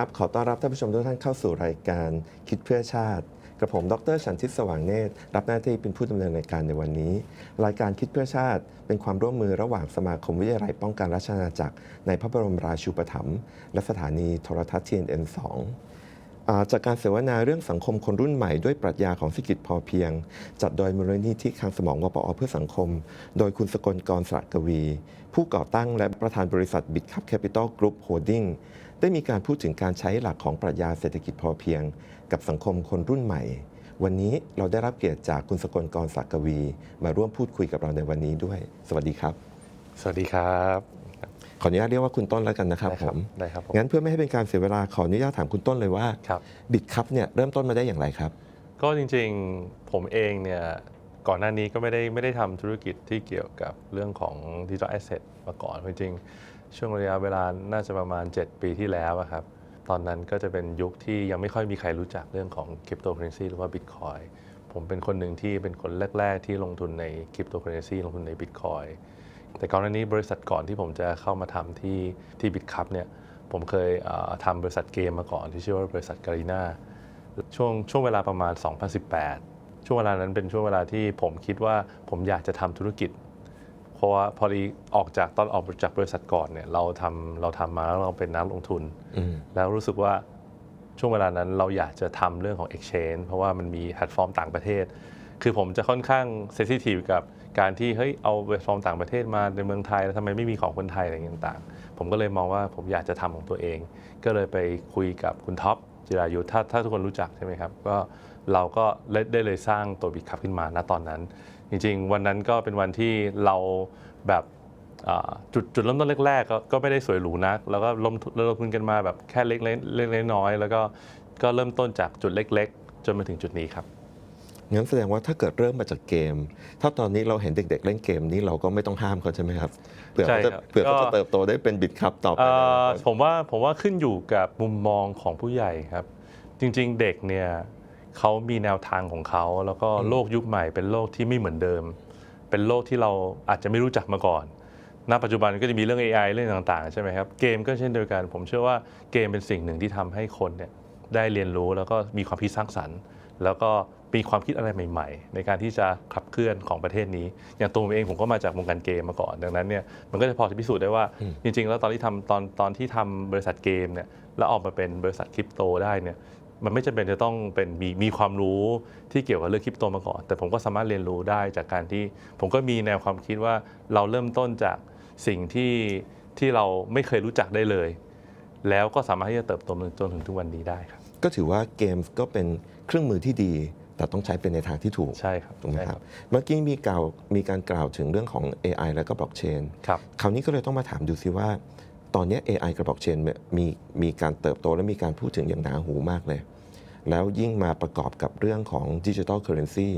ครับ ขอต้อนรับท่านผู้ชมทุกท่านเข้าสู่รายการคิดเพื่อชาติ กระผม ดรชันทิตสว่างเนตร รับหน้าที่เป็นผู้ดำเนินรายการในวันนี้ รายการคิดเพื่อชาติ เป็นความร่วมมือระหว่างสมาคมวิทยาลัยป้องกันราชอาณาจักร ในพระบรมราชูปถัมภ์และสถานีโทรทัศน์ TNN 2อ่าจากการเสวนาเรื่องสังคมคนรุ่นใหม่ด้วยปรัชญาของเศรษฐกิจพอเพียง จัดโดยมูลนิธิคลังสมองวปอเพื่อสังคม โดยคุณสกลกรสระกวี ผู้ก่อตั้งและประธานบริษัทบิตคัพแคปิตอลกรุ๊ปโฮดดิ้ง ได้มีการพูดถึงการใช้หลักของปรัชญาเศรษฐกิจพอเพียง กับสังคมคนรุ่นใหม่ วันนี้เราได้รับเกียรติจากคุณสกลกรสระกวี มาร่วมพูดคุยกับเราในวันนี้ด้วย สวัสดีครับ สวัสดีครับ ขออนุญาตเรียกว่าคุณต้นแล้วกันนะครับได้ผครับมได้ครับผมงั้นเพื่อไม่ให้เป็นการเสียเวลาขออนุญาตถามคุณต้นเลยว่าครับบิตคัพเนี่ยเริ่มต้นมาได้อย่างไรครับ ก็จริงๆผมเองเนี่ยก่อนหน้านี้ก็ไม่ได้ไม่ได้ทำธุรกิจที่เกี่ยวกับเรื่องของดิจิทัลแอสเซทมาก่อนจริงๆ ช่วงระยะเวลาน่าจะประมาณ 7 ปีที่แล้วครับ ตอนนั้นก็จะเป็นยุคที่ยังไม่ค่อยมีใครรู้จักเรื่องของคริปโตเคอเรนซีหรือว่าบิตคอยผมเป็นคนหนึ่งที่เป็นคนแรก ๆ ที่ลงทุนในคริปโตเคอเรนซีลงทุนในบิตคอยแต่ก่อนหน้านี้บริษัทก่อนที่ผมจะเข้ามาทำที่ที่บิตคัพเนี่ยผมเคยเอ่อทำบริษัทเกมมาก่อนที่ชื่อว่าบริษัทการีนาช่วงช่วงเวลาประมาณ 2018 ช่วงเวลานั้นเป็นช่วงเวลาที่ผมคิดว่าผมอยากจะทำธุรกิจ เพราะว่าพอดีออกจากตอนออกจากบริษัทก่อนเนี่ยเราทำเราทำมาแล้วเราเป็นนักลงทุนอืมแล้วรู้สึกว่าช่วงเวลานั้นเราอยากจะทำเรื่องของ exchange เพราะว่ามันมีแพลตฟอร์มต่างประเทศ คือผมจะค่อนข้างเซสซิทีฟกับการที่เฮ้ยเอาแพลตฟอร์มต่างประเทศมาในเมืองไทยแล้วทำไมไม่มีของคนไทยอะไรอย่างต่างๆ ผมก็เลยมองว่าผมอยากจะทำของตัวเอง ก็เลยไปคุยกับคุณท็อปจิรายุทธถ้าถ้าทุกคนรู้จักใช่ไหมครับก็เราก็ได้ได้เลยสร้างตัวบิ c คับขึ้นมาณตอนนั้น จริงๆ วันนั้นก็เป็นวันที่เราแบบอ่าจุดจุดเริ่มต้นแรกๆก็ก็ไม่ได้สวยหรูนัก แล้วก็ลงทุนลงทุนกันมาแบบแค่เล็กๆเล็กๆน้อยๆแล้วก็ก็เริ่มต้นจากจุดเล็ก ๆ จนมาถึงจุดนี้ครับงั้นแสดงว่าถ้าเกิดเริ่มมาจากเกม ถ้าตอนนี้เราเห็นเด็ก ๆ เล่นเกมนี้เราก็ไม่ต้องห้ามเขาใช่ไหมครับเผื่อเขาจะใช่ครับเผื่อเขาก็จะเติบโตได้เป็นบิตคัพต่อไปเอ่ในออนาคตผมว่าผมว่าขึ้นอยู่กับมุมมองของผู้ใหญ่ครับ จริง ๆ เด็กเนี่ย เขามีแนวทางของเขา แล้วก็โลกยุคใหม่เป็นโลกที่ไม่เหมือนเดิม เป็นโลกที่เราอาจจะไม่รู้จักมาก่อน ณ ปัจจุบันก็จะมีเรื่อง AI เรื่องต่างๆ ใช่ไหมครับ เกมก็เช่นเดียวกัน ผมเชื่อว่าเกมเป็นสิ่งหนึ่งที่ทำให้คนเนี่ยได้เรียนรู้แล้วก็มีความคิดสร้างสรรค์ แล้วก็มีความคิดอะไรใหม่ ๆ ในการที่จะขับเคลื่อนของประเทศนี้ อย่างตัวผมเองผมก็มาจากวงการเกมมาก่อน ดังนั้นเนี่ยมันก็จะพอจะพิสูจน์ได้ว่าจริง ๆ แล้วตอนที่ทำตอนตอนที่ทำบริษัทเกมเนี่ยแล้วออกมาเป็นบริษัทคริปโตได้เนี่ย มันไม่จำเป็นจะต้องเป็นมีมีความรู้ที่เกี่ยวกับเรื่องคริปโตมาก่อน แต่ผมก็สามารถเรียนรู้ได้จากการที่ ผมก็มีแนวความคิดว่าเราเริ่มต้นจากสิ่งที่ที่เราไม่เคยรู้จักได้เลย แล้วก็สามารถที่จะเติบโตจนถึงทุกวันนี้ได้ครับ ก็ถือว่าเกมก็เป็นเครื่องมือที่ดี แต่ต้องใช้เป็นในทางที่ถูกใช่ครับถูกไหมใช่ครับ เมื่อกี้มีกล่าวมีการกล่าวถึงเรื่องของ AI แล้วก็บล็อกเชนครับคราวนี้ก็เลยต้องมาถามดูซิว่า ตอนนี้ AI กับบล็อกเชนมีมีการเติบโตและมีการพูดถึงอย่างหนาหูมากเลย แล้วยิ่งมาประกอบกับเรื่องของดิจิทัลเคอเรนซี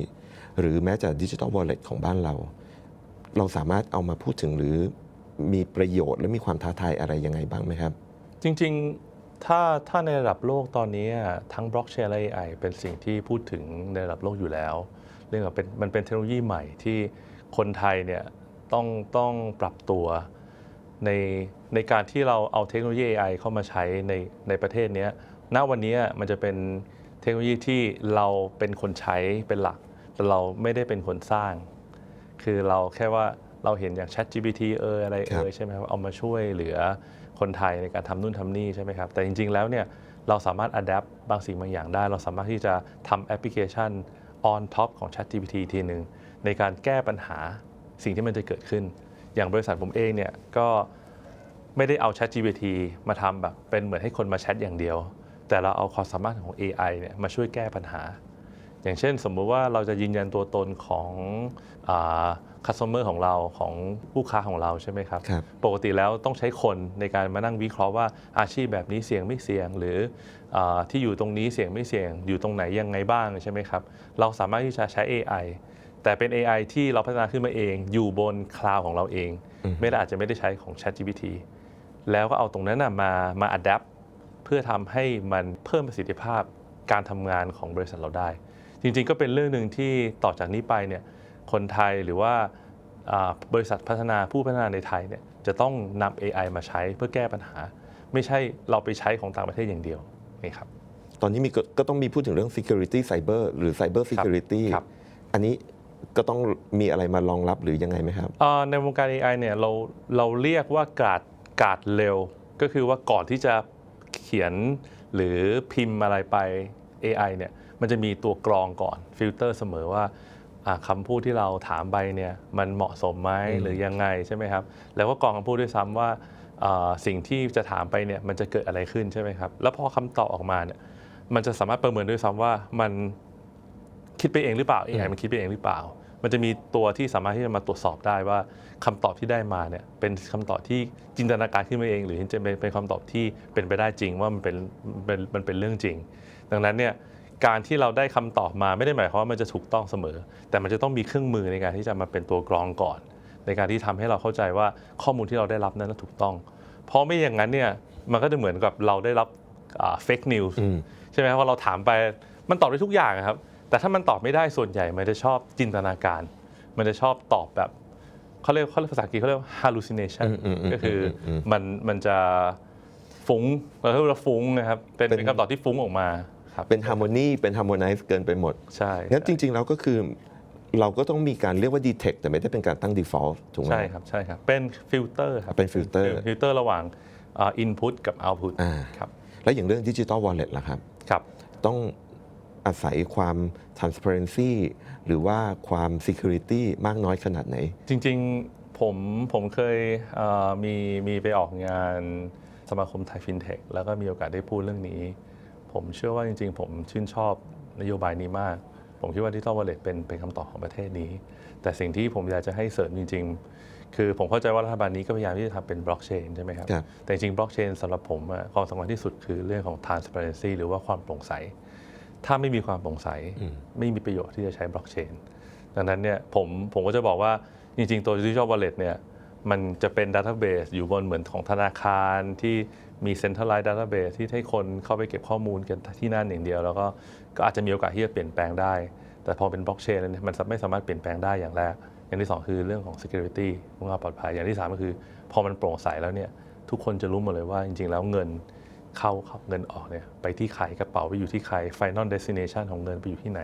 หรือแม้แต่ดิจิทัลวอลเล็ตของบ้านเรา เราสามารถเอามาพูดถึงหรือมีประโยชน์และมีความท้าทายอะไรยังไงบ้างไหมครับ จริงๆ ถ้าถ้าในระดับโลกตอนนี้ทั้งบล็อกเชนและ AI เป็นสิ่งที่พูดถึงในระดับโลกอยู่แล้ว เรื่องเป็นมันเป็นเทคโนโลยีใหม่ที่คนไทยเนี่ยต้องต้องปรับตัว ในในการที่เราเอาเทคโนโลยี AI เข้ามาใช้ในในประเทศเนี้ยณวันนี้มันจะเป็นเทคโนโลยีที่เราเป็นคนใช้เป็นหลัก แต่เราไม่ได้เป็นคนสร้าง คือเราแค่ว่าเราเห็นอย่าง Chat GPT เอออะไรครับเออใช่ไหมครับเอามาช่วยเหลือคนไทยในการทำนู่นทำนี่ใช่ไหมครับ แต่จริง ๆ แล้วเนี่ยเราสามารถ adapt บางสิ่งบางอย่างได้ เราสามารถที่จะทำแอปพลิเคชัน on top ของ Chat GPT ทีหนึ่งในการแก้ปัญหาสิ่งที่มันจะเกิดขึ้น อย่างบริษัทผมเองเนี่ยก็ไม่ได้เอา Chat GPT มาทำแบบเป็นเหมือนให้คนมาแชทอย่างเดียว แต่เราเอาความสามารถของ AI เนี่ยมาช่วยแก้ปัญหา อย่างเช่น สมมุติว่าเราจะยืนยันตัวตนของคัสเตอร์ของเราของผู้ค้าของเราใช่ไหมครับครับปกติแล้วต้องใช้คนในการมานั่งวิเคราะห์ว่าอาชีพแบบนี้เสี่ยงไม่เสี่ยง หรืออาที่อยู่ตรงนี้เสี่ยงไม่เสี่ยง อยู่ตรงไหนยังไงบ้างใช่ไหมครับ เราสามารถที่จะใช้ AI แต่เป็น AI ที่เราพัฒนาขึ้นมาเอง อยู่บนคลาวของเราเอง ไม่ได้อาจจะไม่ได้ใช้ของ ChatGPT แล้วก็เอาตรงนั้นนะมามา adapt เพื่อทำให้มันเพิ่มประสิทธิภาพการทำงานของบริษัทเราได้ จริง ๆ ก็เป็นเรื่องหนึ่งที่ต่อจากนี้ไปเนี่ยคนไทยหรือว่าอ่าบริษัทพัฒนาผู้พัฒนาในไทยเนี่ยจะต้องนำ AI มาใช้เพื่อแก้ปัญหา ไม่ใช่เราไปใช้ของต่างประเทศอย่างเดียวนี่ครับตอนนี้มีก็ก็ต้องมีพูดถึงเรื่อง security cyber หรือ cyber security ครับอันนี้ ก็ต้องมีอะไรมารองรับหรือยังไงไหมครับ เอ่อในวงการ AI เนี่ยเราเราเรียกว่ากาดกาดเร็ว ก็คือว่าก่อนที่จะเขียนหรือพิมพ์อะไรไป AI เนี่ยมันจะมีตัวกรองก่อนฟิลเตอร์เสมอว่าอ่าคำพูดที่เราถามไปเนี่ยมันเหมาะสมไหมหรือยังไงใช่ไหมครับ แล้วก็กรองคำพูดด้วยซ้ำว่าอ่าสิ่งที่จะถามไปเนี่ยมันจะเกิดอะไรขึ้นใช่ไหมครับ แล้วพอคำตอบออกมาเนี่ยมันจะสามารถประเมินด้วยซ้ำว่ามัน คิดไปเองหรือเปล่า AI มันคิดไปเองหรือเปล่า มันจะมีตัวที่สามารถที่จะมาตรวจสอบได้ว่าคำตอบที่ได้มาเนี่ยเป็นคำตอบที่จินตนาการขึ้นมาเอง หรือจะเป็นเป็นคำตอบที่เป็นไปได้จริงว่ามันเป็นเป็นมันเป็นเรื่องจริง ดังนั้นเนี่ยการที่เราได้คำตอบมาไม่ได้หมายความว่ามันจะถูกต้องเสมอ แต่มันจะต้องมีเครื่องมือในการที่จะมาเป็นตัวกรองก่อน ในการที่ทำให้เราเข้าใจว่าข้อมูลที่เราได้รับนั้นนะถูกต้อง เพราะไม่อย่างนั้นเนี่ยมันก็จะเหมือนกับเราได้รับเฟกนิวส์อืมใช่ไหมครับว่าเราถามไปมันตอบได้ทุกอย่างอะครับ แต่ถ้ามันตอบไม่ได้ส่วนใหญ่มันจะชอบจินตนาการ มันจะชอบตอบแบบเขาเรียกเขาเรียกภาษาอังกฤษเขาเรียกว่า hallucination อืมอืมอืมก็คืออมมันมันจะฟุ้งเราเรียกว่าฟุ้งนะครับเป็นเป็นเป็นคำตอบที่ฟุ้งออกมาครับเป็น harmony เป็น harmonize เกินไปหมดใช่งั้นจริง ๆ แล้วก็คือเราก็ต้องมีการเรียกว่า detect แต่ไม่ได้เป็นการตั้ง default ถูกไหมใช่ครับใช่ครับ เป็นฟิลเตอร์ครับเป็นฟิลเตอร์ฟิลเตอร์ระหว่างอ่า input กับ output อ่าครับแล้วอย่างเรื่อง digital wallet ล่ะครับครับต้อง อาศัยความ transparency หรือว่าความ security มากน้อยขนาดไหน จริงๆผมผมเคยเอ่อมีมีไปออกงานสมาคมไทยฟินเทคแล้วก็มีโอกาสได้พูดเรื่องนี้ ผมเชื่อว่าจริง ๆ ผมชื่นชอบนโยบายนี้มาก ผมคิดว่าดิจิ t a ลวอลเล็ตเป็นเป็นคำตอบของประเทศนี้ แต่สิ่งที่ผมอยากจะให้เสริมจริง ๆ คือผมเข้าใจว่ารัฐบาลนี้ก็พยายามที่จะทำเป็นบล็อกเชนใช่ไหมครับครับแต่จริงบล็อกเชนสำหรับผมอะความสำคัญที่สุดคือเรื่องของ transparency หรือว่าความโปร่งใส ถ้าไม่มีความโปร่งใสไม่มีประโยชน์ที่จะใช้บล็อกเชนดังนั้นเนี่ยผมผมก็จะบอกว่าจริง ๆ ตัว Digital Wallet เนี่ยมันจะเป็น Database อยู่บนเหมือนของธนาคารที่มี Centralized Database ที่ให้คนเข้าไปเก็บข้อมูลกันที่นั่นอย่างเดียว แล้วก็ก็อาจจะมีโอกาสที่จะเปลี่ยนแปลงได้ แต่พอเป็นบล็อกเชนเนี่ยมันไม่สามารถเปลี่ยนแปลงได้อย่างแรก อย่างที่สองคือเรื่องของ security ความปลอดภัยอย่างที่สามก็คือ พอมันโปร่งใสแล้วเนี่ยทุกคนจะรู้หมดเลยว่าจริง ๆ แล้วเงิน เข้าเข้าเงินออกเนี่ยไปที่ใครกระเป๋าไปอยู่ที่ใคร final destination ของเงินไปอยู่ที่ไหน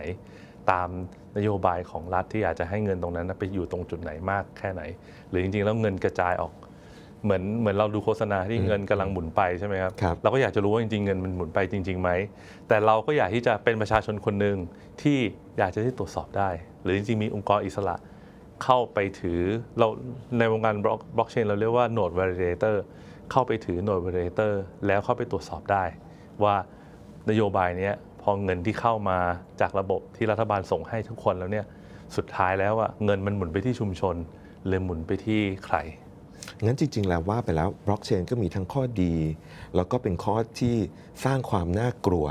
ตามนโยบายของรัฐที่อยากจะให้เงินตรงนั้นนะไปอยู่ตรงจุดไหนมากแค่ไหน หรือจริงๆ แล้วเงินกระจายออก เหมือนเหมือนเราดูโฆษณาที่เงินกำลังหมุนไปใช่ไหมครับครับเราก็อยากจะรู้ว่าจริงๆเงินมันหมุนไปจริงๆไหมแต่เราก็อยากที่จะเป็นประชาชนคนหนึ่งที่อยากจะที่ตรวจสอบได้ หรือจริงๆมีองค์กรอิสระเข้าไปถือเราในวงการบล็อกบล็อกเชนเราเรียกว่า node validator เข้าไปถือ node validator แล้วเข้าไปตรวจสอบได้ ว่านโยบายเนี้ยพอเงินที่เข้ามาจากระบบที่รัฐบาลส่งให้ทุกคนแล้วเนี่ยสุดท้ายแล้วอะเงินมันหมุนไปที่ชุมชนหรือหมุนไปที่ใครงั้นจริง ๆ แล้วว่าไปแล้วบล็อกเชนก็มีทั้งข้อดี แล้วก็เป็นข้อที่สร้างความน่ากลัว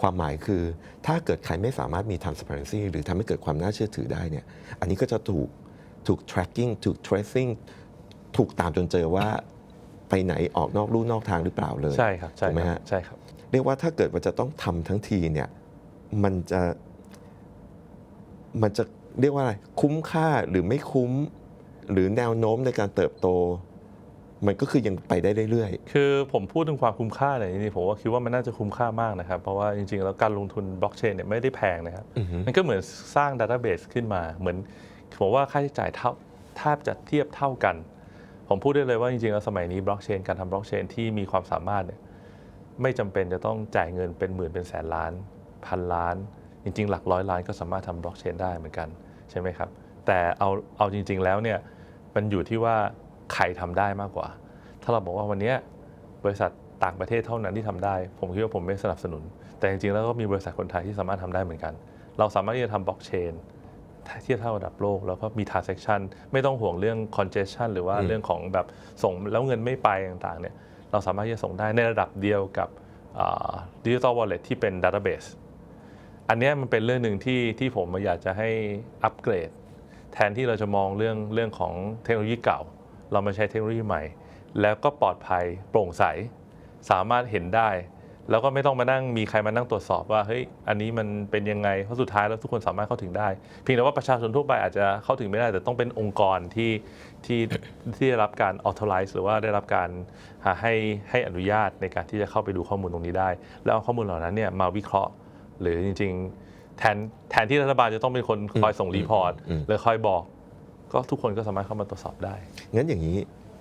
ความหมายคือถ้าเกิดใครไม่สามารถมี transparency หรือทำให้เกิดความน่าเชื่อถือได้เนี่ยอันนี้ก็จะถูกถูก tracking ถูก tracing ถูกตามจนเจอว่า ไปไหนออกนอกลู่นอกทางหรือเปล่าเลยใช่ครับใช่ถูกไหมครัฮะบใช่ครับเรียกว่าถ้าเกิดว่าจะต้องทำทั้งทีเนี่ยมันจะมันจะเรียกว่าอะไรคุ้มค่าหรือไม่คุ้ม หรือแนวโน้มในการเติบโต มันก็คือยังไปได้เรื่อยคือผมพูดถึงความคุ้มค่าเนี่ยจริงๆผมว่าคิดว่ามันน่าจะคุ้มค่ามากนะครับ เพราะว่าจริงๆ แล้วการลงทุนบล็อกเชนเนี่ยไม่ได้แพงนะครับอือฮึมันก็เหมือนสร้างดัต a ้าเบสขึ้นมา เหมือนผมว่าค่าใช้จ่ายเท่าแทบจะเทียบเท่ากัน ผมพูดได้เลยว่าจริงๆแล้วสมัยนี้บล็อกเชนการทำบล็อกเชนที่มีความสามารถเนี่ยไม่จำเป็นจะต้องจ่ายเงินเป็นหมื่นเป็นแสนล้าน พันล้าน จริง ๆ หลักร้อยล้านก็สามารถทำบล็อกเชนได้เหมือนกันใช่ไหมครับ แต่เอาเอาจริง ๆ แล้วเนี่ยมันอยู่ที่ว่าใครทำได้มากกว่า ถ้าเราบอกว่าวันนี้บริษัทต่างประเทศเท่านั้นที่ทำได้ ผมคิดว่าผมไม่สนับสนุน แต่จริงๆแล้วก็มีบริษัทคนไทยที่สามารถทำได้เหมือนกัน เราสามารถที่จะทำบล็อกเชน เทียบเท่าระดับโลก แล้วก็มี transaction ไม่ต้องห่วงเรื่อง congestion หรือว่าเรื่องของแบบส่งแล้วเงินไม่ไปต่างๆเนี่ยเราสามารถที่จะส่งได้ในระดับเดียวกับดิจิ t a ลวอลเล็ตที่เป็น database อันเนี้ยมันเป็นเรื่องหนึ่งที่ที่ผมอยากจะให้อัปเกรด แทนที่เราจะมองเรื่องเรื่องของเทคโนโลยีเก่า เรามาใช้เทคโนโลยีใหม่ แล้วก็ปลอดภัยโปร่งใส สามารถเห็นได้ แล้วก็ไม่ต้องมานั่งมีใครมานั่งตรวจสอบว่าเฮ้ยอันนี้มันเป็นยังไงเพราะสุดท้ายแล้วทุกคนสามารถเข้าถึงได้ เพียงแต่ว่าประชาชนทั่วไปอาจจะเข้าถึงไม่ได้ แต่ต้องเป็นองค์กรที่ที่ที่ได้รับการ authorize หรือว่าได้รับการหาให้ให้อนุญาตในการที่จะเข้าไปดูข้อมูลตรงนี้ได้ แล้วเอาข้อมูลเหล่านั้นเนี่ยมาวิเคราะห์ หรือจริง ๆ แทนแทนที่รัฐบาลจะต้องเป็นคนคอยส่งรีพอร์ตอืมหรือคอยบอก ก็ทุกคนก็สามารถเข้ามาตรวจสอบได้ งั้นอย่างนี้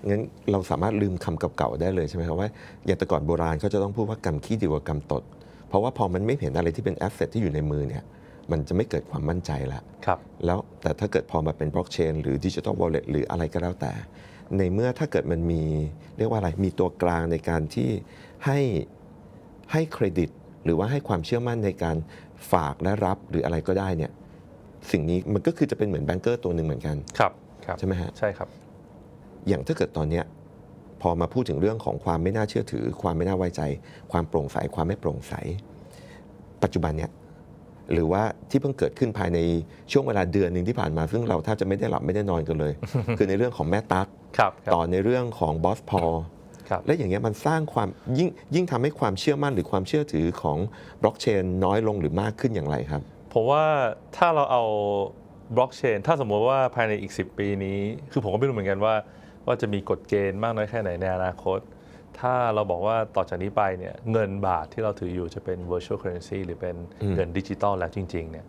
งั้นเราสามารถลืมคำเก่าๆได้เลยใช่ไหมครับว่าอย่างแต่ก่อนโบราณเขาจะต้องพูดว่ากรรมขี้ดีกว่ากรรมตด เพราะว่าพอมันไม่เห็นอะไรที่เป็นแอสเซทที่อยู่ในมือเนี่ยมันจะไม่เกิดความมั่นใจละครับแล้วแต่ถ้าเกิดพอมาเป็นบล็อกเชนหรือดิจิทัลวอลเล็ตหรืออะไรก็แล้วแต่ ในเมื่อถ้าเกิดมันมีเรียกว่าอะไรมีตัวกลางในการที่ให้ให้เครดิต หรือว่าให้ความเชื่อมั่นในการฝากและรับหรืออะไรก็ได้เนี่ยสิ่งนี้มันก็คือจะเป็นเหมือนแบงเกอร์ตัวหนึ่งเหมือนกันครับครับใช่ไหมฮะใช่ครับ อย่างถ้าเกิดตอนเนี้ยพอมาพูดถึงเรื่องของความไม่น่าเชื่อถือ ความไม่น่าไว้ใจ ความโปร่งใส ความไม่โปร่งใส ปัจจุบันเนี่ยหรือว่าที่เพิ่งเกิดขึ้นภายในช่วงเวลาเดือนหนึ่งที่ผ่านมา ซึ่งเราแทบจะไม่ได้หลับไม่ได้นอนกันเลย คือในเรื่องของแม่ตั๊กครับครับต่อในเรื่องของบอสพอครับและอย่างเงี้ยมันสร้างความยิ่งยิ่งทำให้ความเชื่อมั่นหรือความเชื่อถือของบล็อกเชนน้อยลงหรือมากขึ้นอย่างไรครับ ผมว่าถ้าเราเอาบล็อกเชนถ้าสมมติว่าภายในอีก 10 ปีนี้ คือผมก็ไม่รู้เหมือนกันว่า ว่าจะมีกฎเกณฑ์มากน้อยแค่ไหนในอนาคต ถ้าเราบอกว่าต่อจากนี้ไปเนี่ยเงินบาทที่เราถืออยู่จะเป็น virtual currency หรือเป็นอืมเงินดิจิตอลแล้วจริงๆเนี่ย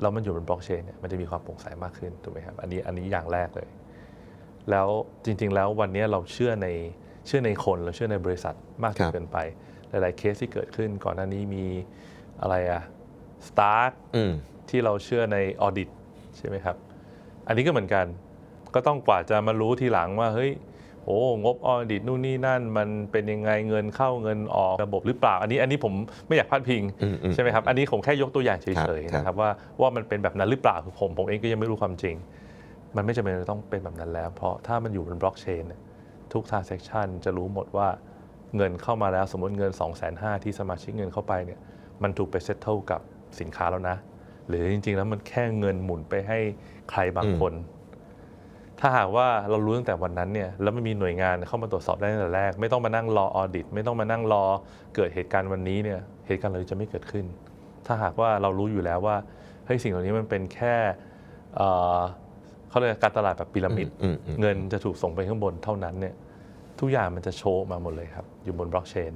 แล้วมันอยู่บนบล็อกเชนเนี่ยมันจะมีความโปร่งใสมากขึ้นถูกไหมครับอันนี้อันนี้อย่างแรกเลย แล้วจริง ๆ แล้ววันนี้เราเชื่อในเชื่อในคนเราเชื่อในบริษัทมากจนครับเกินไป หลาย ๆ เคสที่เกิดขึ้นก่อนหน้านี้มีอะไรอะ Stark อืมที่เราเชื่อในออดิตใช่ไหมครับ อันนี้ก็เหมือนกัน ก็ต้องกว่าจะมารู้ทีหลังว่าเฮ้ยโอ้งบออดิตนู่นนี่นั่น มันเป็นยังไงเงินเข้าเงินออกระบบหรือเปล่า อันนี้อันนี้ผมไม่อยากพลาดพิงอืมอืมใช่ไหมครับอันนี้ผมแค่ยกตัวอย่างเฉครับยๆครับนะครับว่าว่ามันเป็นแบบนั้นหรือเปล่าคือผมผมเองก็ยังไม่รู้ความจริง มันไม่จำเป็นจะต้องเป็นแบบนั้นแล้ว เพราะถ้ามันอยู่บนบล็อกเชนเนี่ยทุก transaction จะรู้หมดว่าเงินเข้ามาแล้วสมมติเงิน 2 5 0 0 0ที่สมาชิกเงินเข้าไปเนี่ยมันถูกไป settle กับสินค้าแล้วนะ หรือจริงๆแล้วมันแค่เงินหมุนไปให้ใครบางคน ถ้าหากว่าเรารู้ตั้งแต่วันนั้นเนี่ยแล้วมันมีหน่วยงานเข้ามาตรวจสอบได้ตั้งแต่แรก ไม่ต้องมานั่งรอออดิตไม่ต้องมานั่งรอเกิดเหตุการณ์วันนี้เนี่ยเหตุการณ์เหล่านี้จะไม่เกิดขึ้น ถ้าหากว่าเรารู้อยู่แล้วว่าเฮ้ยสิ่งเหล่านี้มันเป็นแค่เอ่อเขาเรียกการตลาดแบบพีระมิด อืมอืมเงินจะถูกส่งไปข้างบนเท่านั้นเนี่ยทุกอย่างมันจะโชว์มาหมดเลยครับ อยู่บนบล็อกเชน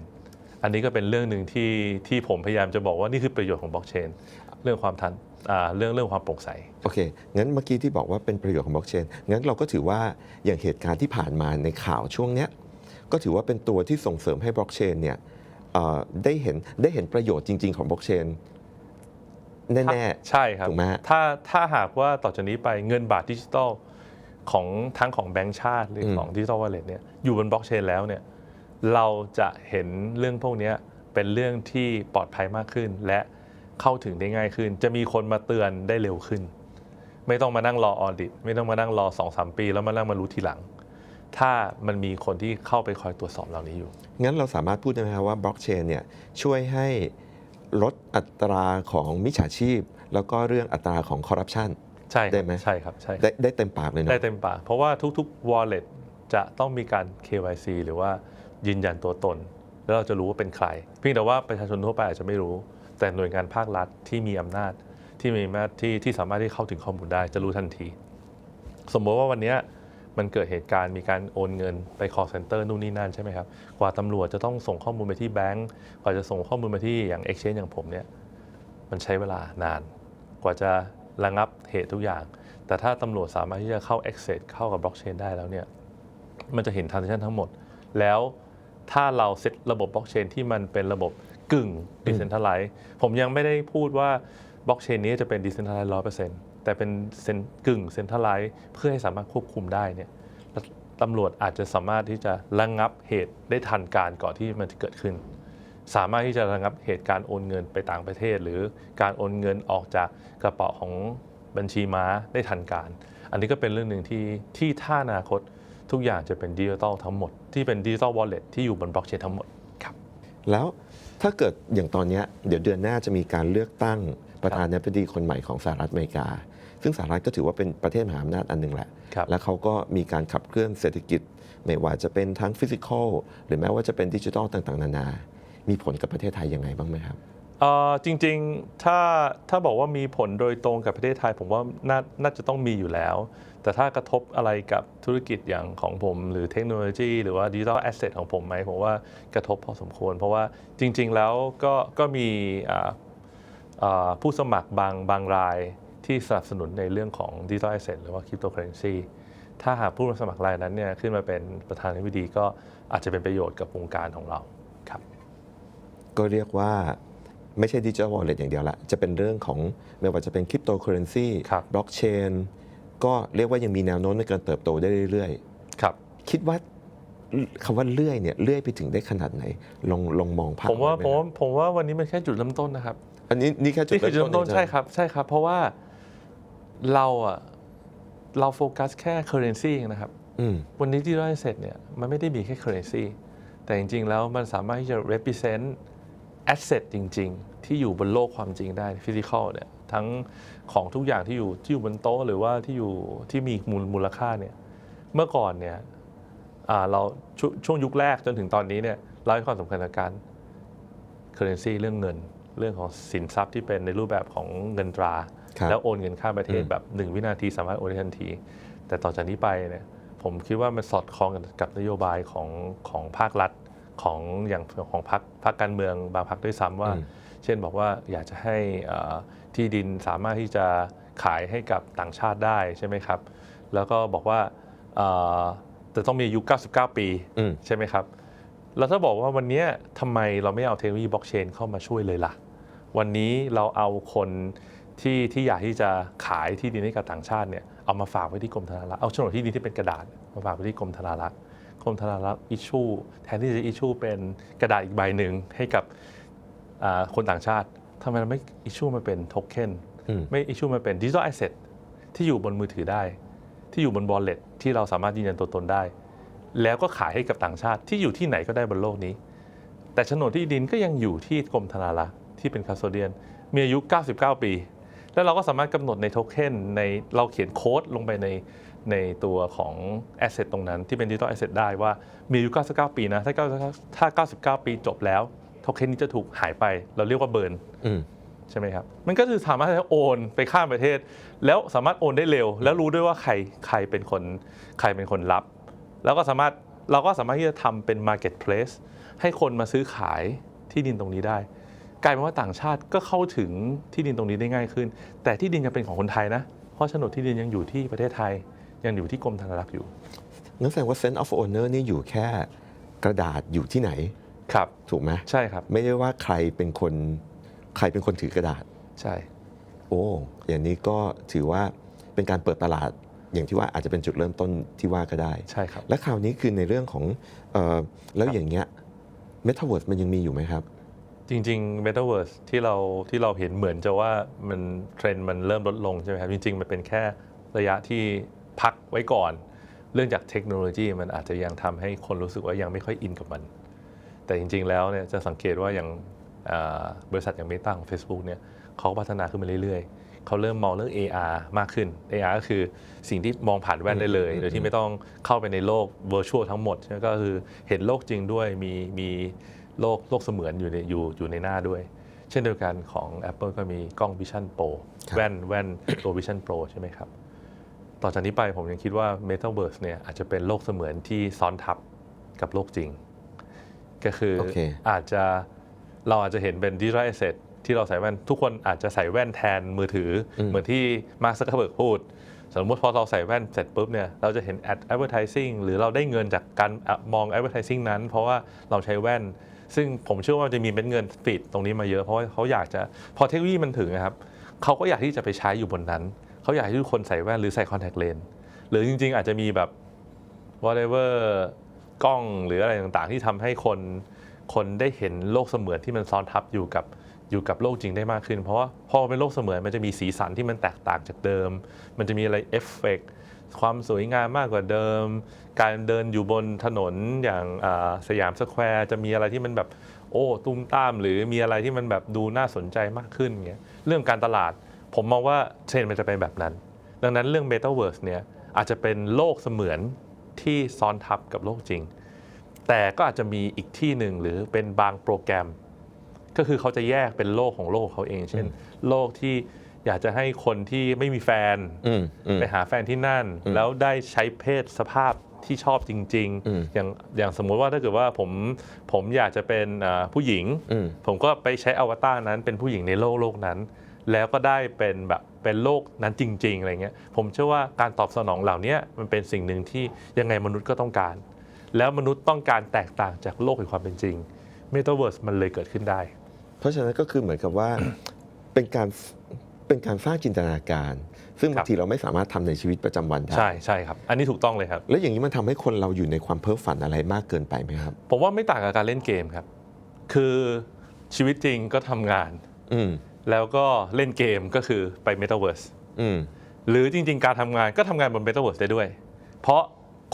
อันนี้ก็เป็นเรื่องหนึ่งที่ที่ผมพยายามจะบอกว่านี่คือประโยชน์ของบล็อกเชนเรื่องความทันอ่าเรื่องเรื่องความโปร่งใส โอเค งั้นเมื่อกี้ที่บอกว่าเป็นประโยชน์ของบล็อกเชน งั้นเราก็ถือว่าอย่างเหตุการณ์ที่ผ่านมาในข่าวช่วงเนี้ยก็ถือว่าเป็นตัวที่ส่งเสริมให้บล็อกเชนเนี่ยเอ่อได้เห็นได้เห็นประโยชน์จริง ๆ ของบล็อกเชนแน่ใช่ครับถูกไหมฮะถ้าถ้าหากว่าต่อจากนี้ไปเงินบาทดิจิตอลของทั้งของแบงก์ชาติหรือของดิจิตอลวอลเล็ตเนี่ยอยู่บนบล็อกเชนแล้วเนี่ย เราจะเห็นเรื่องพวกเนี้ยเป็นเรื่องที่ปลอดภัยมากขึ้น และเข้าถึงได้ง่ายขึ้น จะมีคนมาเตือนได้เร็วขึ้น ไม่ต้องมานั่งรอออดิตไม่ต้องมานั่งรอ2อสปี แล้วมานั่งมารู้ทีหลัง ถ้ามันมีคนที่เข้าไปคอยตรวจสอบเหล่านี้อยู่ๆงั้นเราสามารถพูดได้ไหมครับว่าบล็อกเชนเนี่ยช่วยให้ลดอัตราของมิจฉาชีพ แล้วก็เรื่องอัตราของคอร์รัปชันใช่ครับได้ไหมใช่ครับใช่ได้ได้เต็มปากเลยเนาะได้เต็มปากเพราะว่าทุกๆ wallet จะต้องมีการ KYC หรือว่า ยืนยันตัวตน แล้วเราจะรู้ว่าเป็นใคร เพียงแต่ว่าประชาชนทั่วไปอาจจะไม่รู้ แต่หน่วยงานภาครัฐที่มีอำนาจที่มีอำนาจที่ที่สามารถที่เข้าถึงข้อมูลได้จะรู้ทันที สมมติว่าวันนี้มันเกิดเหตุการณ์มีการโอนเงินไป call center นู่นนี่นั่นใช่ไหมครับ กว่าตำรวจจะต้องส่งข้อมูลไปที่แบงก์กว่าจะส่งข้อมูลมาที่อย่าง exchange อย่างผมเนี่ยมันใช้เวลานาน กว่าจะระงับเหตุทุกอย่าง แต่ถ้าตำรวจสามารถที่จะเข้า access เข้ากับบล็อกเชนได้แล้วเนี่ยมันจะเห็น transaction ทั้งหมด แล้ว ถ้าเราเซตระบบบล็อกเชนที่มันเป็นระบบกึ่ง decentralized ผมยังไม่ได้พูดว่าบล็อกเชนนี้จะเป็น decentralized ร้อยเปอร์เซ็นต์แต่เป็นเซนกึ่ง centralized เพื่อให้สามารถควบคุมได้เนี่ยตำรวจอาจจะสามารถที่จะระงับเหตุได้ทันการก่อนที่มันจะเกิดขึ้น สามารถที่จะระงับเหตุการณ์โอนเงินไปต่างประเทศ หรือการโอนเงินออกจากกระเป๋าของบัญชีม้าได้ทันการ อันนี้ก็เป็นเรื่องหนึ่งที่ที่ถ้าอนาคต ทุกอย่างจะเป็นดิจิทัลทั้งหมด ที่เป็นดิจิทัลวอลเล็ตที่อยู่บนบล็อกเชนทั้งหมดครับแล้วถ้าเกิดอย่างตอนเนี้ยเดี๋ยวเดือนหน้าจะมีการเลือกตั้งประธานาธิบดีคนใหม่ของสหรัฐอเมริกา ซึ่งสหรัฐก็ถือว่าเป็นประเทศมหาอำนาจอันหนึ่งแหละครับและเขาก็มีการขับเคลื่อนเศรษฐกิจ ไม่ว่าจะเป็นทั้งฟิสิกอลหรือแม้ว่าจะเป็นดิจิทัลต่างๆ นานา มีผลกับประเทศไทยยังไงบ้างไหมครับเอ่อจริงๆ ถ้าถ้าบอกว่ามีผลโดยตรงกับประเทศไทย ผมว่าน่าน่าจะต้องมีอยู่แล้ว แต่ถ้ากระทบอะไรกับธุรกิจอย่างของผม หรือเทคโนโลยี หรือว่าดิจิทัลแอสเซทของผมไหมผมว่ากระทบพอสมควร เพราะว่าจริง ๆ แล้วก็ก็มีอ่าอ่าผู้สมัครบางบางรายที่สนับสนุนในเรื่องของดิจิทัลแอสเซทหรือว่าคริปโตเคอเรนซีถ้าหากผู้สมัครรายนั้นเนี่ยขึ้นมาเป็นประธานาธิบดีก็อาจจะเป็นประโยชน์กับวงการของเราครับ ก็เรียกว่าไม่ใช่ดิจิทัลวอลเล็ตอย่างเดียวละ จะเป็นเรื่องของไม่ว่าจะเป็นคริปโตเคอเรนซีครับบล็อกเชน ก็เรียกว่ายังมีแนวโน้มในการเติบโตได้เรื่อยครับๆคิดว่าคำว่าเลื่อยเนี่ยเลื่อยไปถึงได้ขนาดไหนลองลองมองภาพผมว่าไไหผมคว่ารับผมว่าวันนี้มันแค่จุดเริ่มต้นนะครับ อันนี้นี่แค่จุดนี่คือจุดเริ่มต้นเองใช่ครับใช่ครับ เพราะว่าเราอะเราโฟกัสแค่ currency เองนะครับอืมวันนี้ที่เราเสร็จเนี่ยมันไม่ได้มีแค่ currency แต่จริง ๆ แล้วมันสามารถที่จะ represent asset จริง ๆ ที่อยู่บนโลกความจริงได้ physical เนี่ย ทั้งของทุกอย่างที่อยู่ที่อยู่บนโต๊ะหรือว่าที่อยู่ที่มีมูลมูลค่าเนี่ยเมื่อก่อนเนี่ยอ่าเราชวช่วงยุคแรกจนถึงตอนนี้เนี่ยเราให้ความสำคัญกับการ currency เรื่องเงิน เรื่องของสินทรัพย์ที่เป็นในรูปแบบของเงินตรา ครับแล้วโอนเงินข้ามประเทศอืมแบบ 1 วินาทีสามารถโอนได้ทันที แต่ต่อจากนี้ไปเนี่ยผมคิดว่ามันสอดคล้องกันกับนโยบายของของภาครัฐ ของอย่างของพรรคพรรคการเมืองบางพรรคด้วยซ้ำว่าอืมเช่นบอกว่าอยากจะให้เอ่อที่ดินสามารถที่จะขายให้กับต่างชาติได้ใช่ไหมครับ แล้วก็บอกว่าเอ่อจะต้องมีอายุ 99 ปีอืมใช่ไหมครับ แล้วถ้าบอกว่าวันเนี้ยทำไมเราไม่เอาเทคโนโลยีบล็อกเชนเข้ามาช่วยเลยล่ะ วันนี้เราเอาคนที่ที่อยากที่จะขายที่ดินให้กับต่างชาติเนี่ยเอามาฝากไว้ที่กรมธนารักษ์เอาโฉนดที่ดินที่เป็นกระดาษมาฝากไว้ที่กรมธนารักษ์ กรมธนารักษ์อิชชูแทนที่จะอิชชูเป็นกระดาษอีกใบหนึ่งให้กับอ่าคนต่างชาติทำไมเราไม่อิชชูมาเป็นโทเค็นอืมไม่อิชชูมาเป็นดิจิทัลแอสเซทที่อยู่บนมือถือได้ ที่อยู่บนบอลเล็ตที่เราสามารถยืนยันตัวตนได้ แล้วก็ขายให้กับต่างชาติที่อยู่ที่ไหนก็ได้บนโลกนี้ แต่โฉนดที่ดินก็ยังอยู่ที่กรมธนารักษ์ที่เป็นคาสโตเดียน มีอายุ 99 ปี แล้วเราก็สามารถกำหนดในโทเค็นในเราเขียนโค้ดลงไปใน ในตัวของแอสเซทตรงนั้นที่เป็นดิจิทัลแอสเซทได้ว่ามีอายุ 99 ปีนะถ้า99ถ้า 99 ปีจบแล้วโทเค็นนี้จะถูกหายไปเราเรียกว่าเบิร์นอืมใช่ไหมครับ มันก็คือสามารถจะโอนไปข้ามประเทศ แล้วสามารถโอนได้เร็ว แล้วรู้ด้วยว่าใครใครเป็นคนใครเป็นคนรับ แล้วก็สามารถเราก็สามารถที่จะทำเป็น marketplace ให้คนมาซื้อขายที่ดินตรงนี้ได้ กลายเป็นว่าต่างชาติก็เข้าถึงที่ดินตรงนี้ได้ง่ายขึ้น แต่ที่ดินยังเป็นของคนไทยนะ เพราะโฉนดที่ดินยังอยู่ที่ประเทศไทย ยังอยู่ที่กรมธนารักษ์อยู่งั้นแสดงว่า sense of owner นี่อยู่แค่กระดาษอยู่ที่ไหนครับถูกไหมใช่ครับ ไม่ได้ว่าใครเป็นคนใครเป็นคนถือกระดาษ ใช่ โอ้อย่างนี้ก็ถือว่าเป็นการเปิดตลาดอย่างที่ว่าอาจจะเป็นจุดเริ่มต้นที่ว่าก็ได้ ใช่ครับ และคราวนี้คือในเรื่องของเออแล้วครับอย่างเงี้ย Metaverse มันยังมีอยู่ไหมครับ จริงๆ Metaverse ที่เราที่เราเห็นเหมือนจะว่ามันเทรนด์มันเริ่มลดลงใช่ไหมครับ จริง ๆ มันเป็นแค่ระยะที่ พักไว้ก่อน เรื่องจากเทคโนโลยีมันอาจจะยังทำให้คนรู้สึกว่ายังไม่ค่อยอินกับมัน แต่จริง ๆ แล้วเนี่ยจะสังเกตว่าอย่างอ่าบริษัทอย่างเมตาของ Facebook เนี่ยเขาก็พัฒนาขึ้นมาเรื่อยๆ เขาเริ่มมองเรื่อง AR มากขึ้น AR ก็คือสิ่งที่มองผ่านแว่นได้เลย โดยที่ไม่ต้องเข้าไปในโลก virtual ทั้งหมดใช่ไหมก็คือเห็นโลกจริงด้วย มีมีโลกโลกเสมือนอยู่ในอยู่อยู่ในหน้าด้วย เช่นเดียวกันของ Apple ก็มีกล้อง Vision Pro ครับแว่นแว่นตัว Vision Pro ใช่ไหมครับ ต่อจากนี้ไปผมยังคิดว่า Metaverse เนี่ยอาจจะเป็นโลกเสมือนที่ซ้อนทับกับโลกจริง ก็คือโอเคอาจจะเราอาจจะเห็นเป็นดิจิทัลแอสเซทที่เราใส่แว่น ทุกคนอาจจะใส่แว่นแทนมือถืออมเหมือนที่มาร์คซักเคอร์เบิร์กพูด สมมติพอเราใส่แว่นเสร็จปุ๊บเนี่ยเราจะเห็น ad advertising หรือเราได้เงินจากการอะมอง advertising นั้น เพราะว่าเราใช้แว่น ซึ่งผมเชื่อว่าจะมีเม็ดเงินฟีดตรงนี้มาเยอะเพราะว่าเขาอยากจะพอเทคโนโลยีมันถึงนะครับเขาก็อยากที่จะไปใช้อยู่บนนั้น เขาอยากให้ทุกคนใส่แว่นหรือใส่ contact lens หรือจริง ๆ อาจจะมีแบบ whatever กล้องหรืออะไรต่างๆ ที่ทำให้คนคนได้เห็นโลกเสมือนที่มันซ้อนทับอยู่กับอยู่กับโลกจริงได้มากขึ้น เพราะว่าพอเป็นโลกเสมือนมันจะมีสีสันที่มันแตกต่างจากเดิม มันจะมีอะไรเอฟเฟกต์ความสวยงามมากกว่าเดิม การเดินอยู่บนถนนอย่างอ่าสยามสแควร์จะมีอะไรที่มันแบบโอ้ตุ้มตาม หรือมีอะไรที่มันแบบดูน่าสนใจมากขึ้นเงี้ยเรื่องการตลาด ผมมองว่าเทรนด์มันจะเป็นแบบนั้น ดังนั้นเรื่อง Metaverse เนี่ยอาจจะเป็นโลกเสมือนที่ซ้อนทับกับโลกจริง แต่ก็อาจจะมีอีกที่หนึ่งหรือเป็นบางโปรแกรม ก็คือเขาจะแยกเป็นโลกของโลกของเขาเอง เช่น โลกที่อยากจะให้คนที่ไม่มีแฟนอืมอืมไปหาแฟนที่นั่น แล้วได้ใช้เพศสภาพที่ชอบจริงอืมๆอย่างอย่างสมมุติว่าถ้าเกิดว่าผมผมอยากจะเป็นอ่าผู้หญิงอืมผมก็ไปใช้อวตารนั้นเป็นผู้หญิงในโลกโลกนั้น แล้วก็ได้เป็นแบบเป็นโลกนั้นจริง ๆอะไรเงี้ยผมเชื่อว่าการตอบสนองเหล่านี้มันเป็นสิ่งหนึ่งที่ยังไงมนุษย์ก็ต้องการ แล้วมนุษย์ต้องการแตกต่างจากโลกแห่งความเป็นจริงเมตาเวิร์สมันเลยเกิดขึ้นได้ เพราะฉะนั้นก็คือเหมือนกับว่าเป็นการเป็นการสร้างจินตนาการ ซึ่งครับบางทีเราไม่สามารถทำในชีวิตประจำวันได้ใช่ใช่ครับ อันนี้ถูกต้องเลยครับ แล้วอย่างนี้มันทำให้คนเราอยู่ในความเพ้อฝันอะไรมากเกินไปไหมครับ ผมว่าไม่ต่างกับการเล่นเกมครับ คือชีวิตจริงก็ทำงาน อืม แล้วก็เล่นเกมก็คือไปเมตาเวิร์สอืมหรือจริง ๆ การทำงานก็ทำงานบนเมตาเวิร์สได้ด้วย เพราะ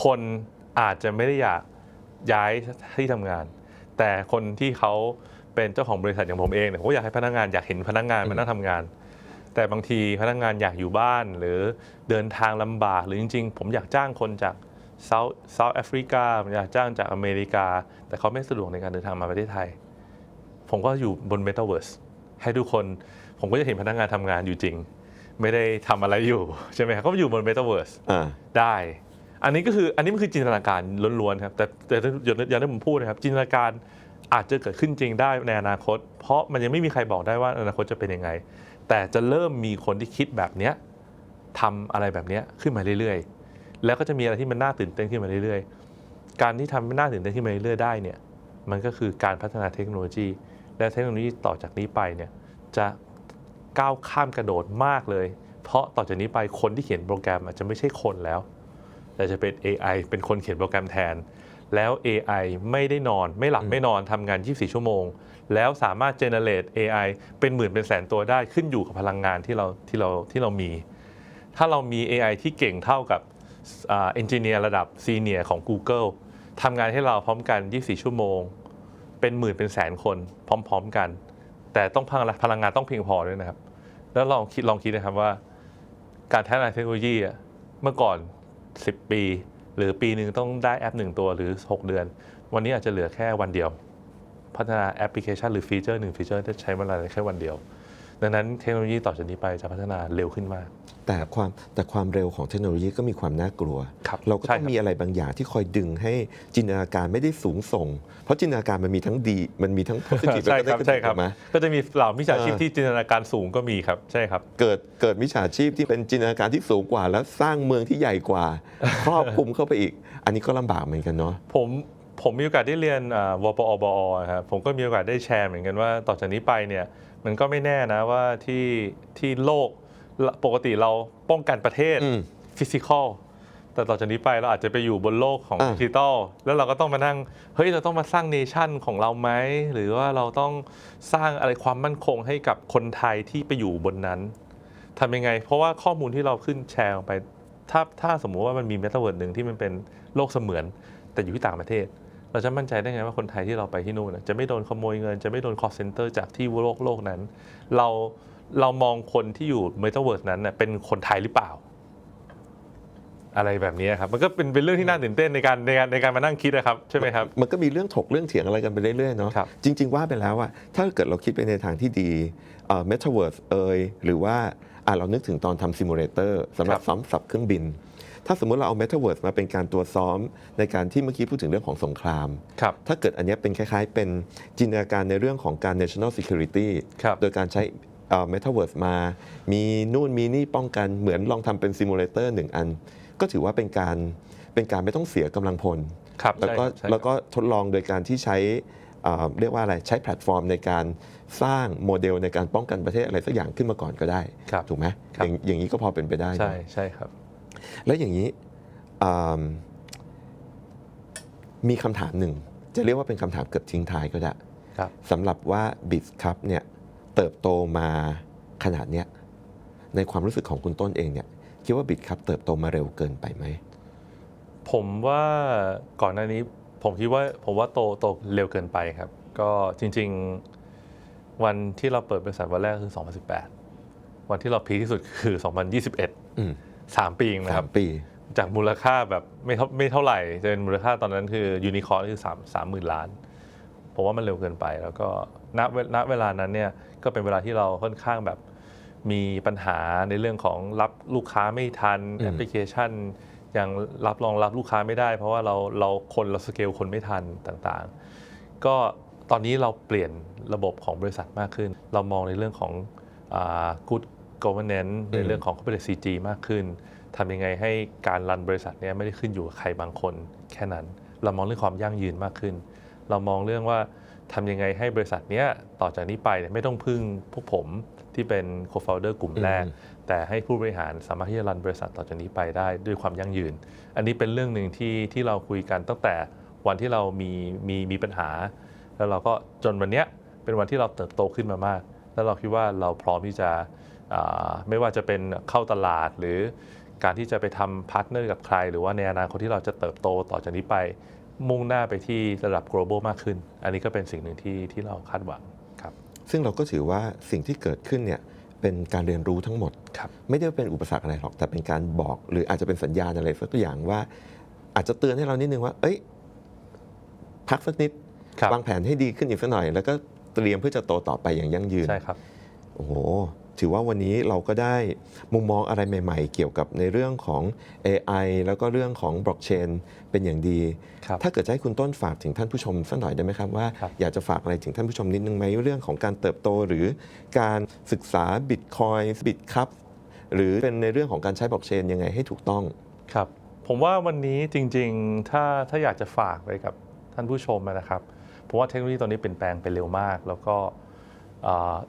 คนอาจจะไม่ได้อยากย้ายที่ทำงาน แต่คนที่เขาเป็นเจ้าของบริษัทอย่างผมเองเนี่ยผมก็อยากให้พนักงานอยากเห็นพนักงานมานั่งทำงาน แต่บางทีพนักงานอยากอยู่บ้านหรือเดินทางลำบาก หรือจริง ๆ ผมอยากจ้างคนจากเซาท์เซาท์แอฟริกาผมอยากจ้างจากอเมริกา แต่เขาไม่สะดวกในการเดินทางมาประเทศไทย ผมก็อยู่บน Metaverse ให้ทุกคนผมก็จะเห็นพนักงานทำงานอยู่จริง ไม่ได้ทำอะไรอยู่ ใช่ไหมครับก็อยู่บน Metaverse อ่า ได้ อันนี้ก็คืออันนี้มันคือจินตนาการล้วนๆครับ แต่แต่อย่างอย่างที่ผมพูดนะครับ จินตนาการอาจจะเกิดขึ้นจริงได้ในอนาคต เพราะมันยังไม่มีใครบอกได้ว่าอนาคตจะเป็นยังไง แต่จะเริ่มมีคนที่คิดแบบเนี้ยทำอะไรแบบเนี้ยขึ้นมาเรื่อยๆ แล้วก็จะมีอะไรที่มันน่าตื่นเต้นขึ้นมาเรื่อยๆ การที่ทำให้น่าตื่นเต้นขึ้นมาเรื่อยๆได้เนี่ยมันก็คือการพัฒนาเทคโนโลยี และเทคโนโลยีต่อจากนี้ไปเนี่ยจะก้าวข้ามกระโดดมากเลย เพราะต่อจากนี้ไปคนที่เขียนโปรแกรมอาจจะไม่ใช่คนแล้ว แต่จะเป็น AI เป็นคนเขียนโปรแกรมแทน แล้ว AI ไม่ได้นอนไม่หลับไม่นอนทำงาน 24 ชั่วโมง แล้วสามารถ generate AI เป็นหมื่นเป็นแสนตัวได้ขึ้นอยู่กับพลังงานที่เราที่เราที่เรามี ถ้าเรามี AI ที่เก่งเท่ากับเอนจิเนียร์ระดับซีเนียร์ของ Google ทำงานให้เราพร้อมกัน 24 ชั่วโมง เป็นหมื่นเป็นแสนคนพร้อม ๆกัน แต่ต้องพลังพลังงานต้องเพียงพอด้วยนะครับ แล้วลองคิดลองคิดนะครับว่า การพัฒนาเทคโนโลยีอะเมื่อก่อน 10 ปี หรือปีหนึ่งต้องได้แอปหนึ่งตัวหรือ 6 เดือน วันนี้อาจจะเหลือแค่วันเดียว พัฒนาแอปพลิเคชันหรือฟีเจอร์หนึ่งฟีเจอร์จะใช้เวลาแค่วันเดียว ดังนั้นเทคโนโลยีต่อจากนี้ไปจะพัฒนาเร็วขึ้นมาก แต่ความแต่ความเร็วของเทคโนโลยีก็มีความน่ากลัวครับเราก็ใช่ต้องครับมีอะไรบางอย่างที่คอยดึงให้จินตนาการไม่ได้สูงส่ง เพราะจินตนาการมันมีทั้งดีมันมีทั้ง positive ใช่แล้วคก็รับ negative ใช่ครับถูกไหมก็จะมีเหล่ามิจฉาชีพเออที่จินตนาการสูงก็มีครับใช่ครับ เกิดเกิดมิจฉาชีพที่เป็นจินตนาการที่สูงกว่า แล้วสร้างเมืองที่ใหญ่กว่า ครอบคลุมเข้าไปอีก อันนี้ก็ลำบากเหมือนกันเนาะผมผมมีโอกาสได้เรียนอ่าวปอบอครับผมก็มีโอกาสได้แชร์เหมือนกันว่าต่อจากนี้ไปเนี่ยมันก็ไม่แน่นะว่าที่ที่โลก ปกติเราป้องกันประเทศอืมฟิสิกอลแต่ต่อจากนี้ไปเราอาจจะไปอยู่บนโลกของอ่า ดิจิตอลแล้วเราก็ต้องมานั่ง เฮ้ย เราต้องมาสร้างเนชั่นของเราไหม หรือว่าเราต้องสร้างอะไรความมั่นคงให้กับคนไทยที่ไปอยู่บนนั้นทำยังไง เพราะว่าข้อมูลที่เราขึ้นแชร์ออกไป ถ้าถ้าสมมุติว่ามันมีเมตาเวิร์ดหนึ่งที่มันเป็นโลกเสมือน แต่อยู่ที่ต่างประเทศ เราจะมั่นใจได้ไงว่าคนไทยที่เราไปที่นู่นน่ะจะไม่โดนขโมยเงิน จะไม่โดน call center จากที่โลกโลกนั้น เรา เรามองคนที่อยู่เมตาเวิร์ดนั้นน่ะเป็นคนไทยหรือเปล่า อะไรแบบนี้ครับ มันก็เป็นเป็นเรื่องที่น่าตื่นเต้นในการในการในการมานั่งคิดนะครับใช่ไหมครับ มันก็มีเรื่องถกเรื่องเถียงอะไรกันไปเรื่อยๆเนาะครับจริง ๆ ว่าไปแล้วอะถ้าเกิดเราคิดไปในทางที่ดีเอ่อ Metaverse เอยหรือว่าอะเรานึกถึงตอนทำซิมูเลเตอร์สำหรับซ้อมสับเครื่องบิน ถ้าสมมุติเราเอา Metaverse มาเป็นการตัวซ้อมในการที่เมื่อกี้พูดถึงเรื่องของสงครามครับถ้าเกิดอันเนี้ยเป็นคล้ายๆ เป็นจินตนาการในเรื่องของการ national security ครับโดยการใช้ เอ่อ Metaverse มา มีนู่นมีนี่ป้องกันเหมือนลองทำเป็นซิมูเลเตอร์หนึ่งอัน ก็ถือว่าเป็นการเป็นการไม่ต้องเสียกำลังพลครับแล้วก็ใช่ใช่แล้วก็ทดลองโดยการที่ใช้เอ่อเรียกว่าอะไรใช้แพลตฟอร์มในการสร้างโมเดลในการป้องกันประเทศอะไรสักอย่างขึ้นมาก่อนก็ได้ครับถูกไหมครับอย่างอย่างนี้ก็พอเป็นไปได้เนอะใช่ใช่ครับ แล้วอย่างนี้อ่ามีคำถามหนึ่ง จะเรียกว่าเป็นคำถามเกือบทิ้งท้ายก็ได้ครับสำหรับว่าบิสครับเนี่ย เติบโตมาขนาดเนี้ยในความรู้สึกของคุณต้นเองเนี่ยคิดว่าบิสครับเติบโตมาเร็วเกินไปไหมผมว่าก่อนหน้านี้ผมคิดว่าผมว่าโตโตเร็วเกินไปครับ ก็จริง ๆ วันที่เราเปิดบริษัทวันแรกคือ 2018 วันที่เราพีคที่สุดคือ 2021อืม3ปีเองนะคสารับมปี จากมูลค่าแบบไม่เท่าไม่เท่าไหร่จะเป็นมูลค่าตอนนั้นคือยูนิคอร์คือสามสามหมื่นล้าน ผมว่ามันเร็วเกินไป แล้วก็ณเวณเวลานั้นเนี่ยก็เป็นเวลาที่เราค่อนข้างแบบมีปัญหาในเรื่องของรับลูกค้าไม่ทันอืมแอปพลิเคชันยังรับรองรับลูกค้าไม่ได้ เพราะว่าเราเราคนเราสเกลคนไม่ทันต่างๆ ก็ตอนนี้เราเปลี่ยนระบบของบริษัทมากขึ้น เรามองในเรื่องของอ่า good governance ในเรื่องของ corporate CG มากขึ้นทำยังไงให้การรันบริษัทเนี้ยไม่ได้ขึ้นอยู่กับใครบางคนแค่นั้น เรามองเรื่องความยั่งยืนมากขึ้น เรามองเรื่องว่า ทำยังไงให้บริษัทเนี้ยต่อจากนี้ไปเนี่ยไม่ต้องพึ่งพวกผมที่เป็น co-founder กลุ่มแรกอืมแต่ให้ผู้บริหารสามารถที่จะรันบริษัทต่อจากนี้ไปได้ด้วยความยั่งยืน อันนี้เป็นเรื่องหนึ่งที่ที่เราคุยกันตั้งแต่วันที่เรามีมีมีปัญหา แล้วเราก็จนวันเนี้ยเป็นวันที่เราเติบโตขึ้นมามาก แล้วเราคิดว่าเราพร้อมที่จะอ่าไม่ว่าจะเป็นเข้าตลาดหรือการที่จะไปทำพาร์ทเนอร์กับใคร หรือว่าในอนาคตที่เราจะเติบโตต่อจากนี้ไป มุ่งหน้าไปที่ระดับ global มากขึ้น อันนี้ก็เป็นสิ่งหนึ่งที่ที่เราคาดหวังครับ ซึ่งเราก็ถือว่าสิ่งที่เกิดขึ้นเนี่ยเป็นการเรียนรู้ทั้งหมดครับไม่ได้เป็นอุปสรรคอะไรหรอก แต่เป็นการบอก หรืออาจจะเป็นสัญญาณอะไรสักอย่างว่า อาจจะเตือนให้เรานิดนึงว่า เอ้ย พักสักนิดครับวางแผนให้ดีขึ้นอีกสักหน่อย แล้วก็เตรียมเพื่อจะโตต่อไปอย่างยั่งยืน ใช่ครับ โอ้โห ถือว่าวันนี้เราก็ได้มุมมองอะไรใหม่ๆ เกี่ยวกับในเรื่องของ AI แล้วก็เรื่องของบล็อกเชนเป็นอย่างดีครับถ้าเกิดจะให้คุณต้นฝากถึงท่านผู้ชมสักหน่อยได้ไหมครับว่าครับอยากจะฝากอะไรถึงท่านผู้ชมนิดนึงไหมเรื่องของการเติบโตหรือการศึกษาบิตคอยน์บิตครับหรือเป็นในเรื่องของการใช้บล็อกเชนยังไงให้ถูกต้องครับผมว่าวันนี้จริงๆ ถ้าถ้าอยากจะฝากไว้กับท่านผู้ชมนะครับผมว่าเทคโนโลยีตอนนี้เปลี่ยนแปลงไปเร็วมาก แล้วก็อ่า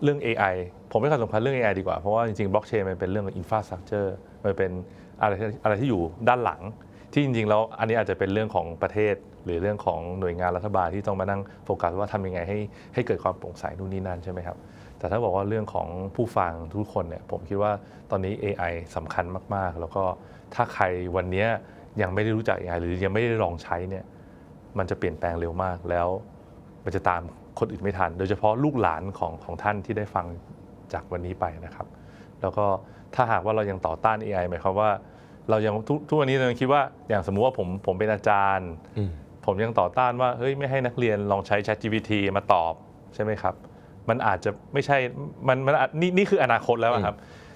เรื่อง AI ผมไม่ค่อยสำคัญเรื่อง AI ดีกว่า เพราะว่าจริงๆบล็อกเชนมันเป็นเรื่องของอินฟราสตรักเจอร์มันเป็นอะไรที่อะไรที่อยู่ด้านหลัง ที่จริงๆแล้วอันนี้อาจจะเป็นเรื่องของประเทศ หรือเรื่องของหน่วยงานรัฐบาลที่ต้องมานั่งโฟกัสว่าทำยังไงให้ให้เกิดความโปร่งใสนู่นนี่นั่นใช่ไหมครับแต่ถ้าบอกว่าเรื่องของผู้ฟังทุกคนเนี่ยผมคิดว่าตอนนี้ AI สำคัญมากๆ แล้วก็ถ้าใครวันนี้ยังไม่ได้รู้จัก AI หรือยังไม่ได้ลองใช้เนี่ยมันจะเปลี่ยนแปลงเร็วมากแล้ว มันจะตาม คนอื่นไม่ทัน โดยเฉพาะลูกหลานของของท่านที่ได้ฟังจากวันนี้ไปนะครับ แล้วก็ถ้าหากว่าเรายังต่อต้าน AI หมายความว่า เรายังทุกทุกวันนี้เรายังคิดว่าอย่างสมมุติว่าผมผมเป็นอาจารย์อืมผมยังต่อต้านว่าเฮ้ยไม่ให้นักเรียนลองใช้ ChatGPT มาตอบใช่ไหมครับ มันอาจจะไม่ใช่มันมันอาจนี่นี่คืออนาคตแล้วอะครับ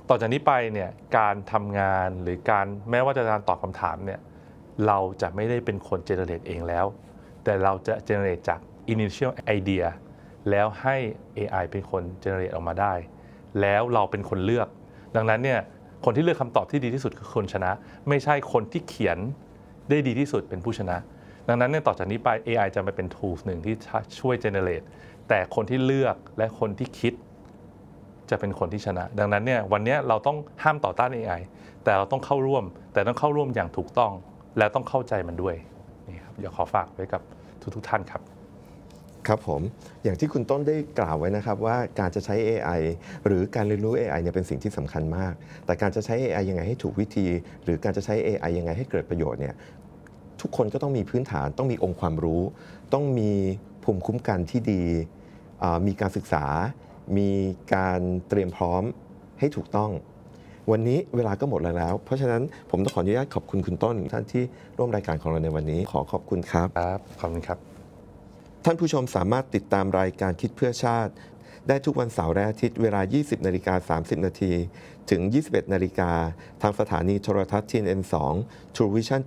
ต่อจากนี้ไปเนี่ยการทำงานหรือการแม้ว่าจะการตอบคำถามเนี่ยเราจะไม่ได้เป็นคนเจเนเรตเองแล้ว แต่เราจะเจเนเรตจาก initial idea แล้วให้ AI เป็นคนเจเนเรตออกมาได้ แล้วเราเป็นคนเลือก ดังนั้นเนี่ยคนที่เลือกคำตอบที่ดีที่สุดคือคนชนะ ไม่ใช่คนที่เขียนได้ดีที่สุดเป็นผู้ชนะ ดังนั้นเนี่ยต่อจากนี้ไป AI จะมาเป็น tools หนึ่งที่ช่วย generate แต่คนที่เลือกและคนที่คิดจะเป็นคนที่ชนะ ดังนั้นเนี่ยวันนี้เราต้องห้ามต่อต้าน AI แต่เราต้องเข้าร่วม แต่ต้องเข้าร่วมอย่างถูกต้อง และต้องเข้าใจมันด้วยนี่ครับอยากขอฝากไว้กับทุกๆท่านครับ ครับผมอย่างที่คุณต้นได้กล่าวไว้นะครับว่าการจะใช้ AI หรือการเรียนรู้ AI เนี่ยเป็นสิ่งที่สำคัญมาก แต่การจะใช้ AI ยังไงให้ถูกวิธี หรือการจะใช้ AI ยังไงให้เกิดประโยชน์เนี่ยทุกคนก็ต้องมีพื้นฐาน ต้องมีองค์ความรู้ ต้องมีภูมิคุ้มกันที่ดี มีการศึกษา มีการเตรียมพร้อมให้ถูกต้อง วันนี้เวลาก็หมดแล้วเพราะฉะนั้นผมต้องขออนุญาตขอบคุณคุณต้นท่านที่ร่วมรายการของเราในวันนี้ขอขอบคุณครับครับขอบคุณครับ ท่านผู้ชมสามารถติดตามรายการคิดเพื่อชาติ ได้ทุกวันเสาร์และอาทิตย์เวลา 20 นาฬิกา 30 นาทีถึง 21 นาฬิกา ทางสถานีโทรทัศน์ TNN2 True Vision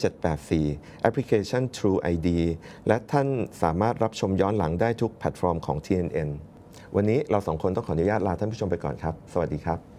784 แอปพลิเคชัน True ID และท่านสามารถรับชมย้อนหลังได้ทุกแพลตฟอร์มของ TNN วันนี้เราสองคนต้องขออนุญาตลาท่านผู้ชมไปก่อนครับ สวัสดีครับ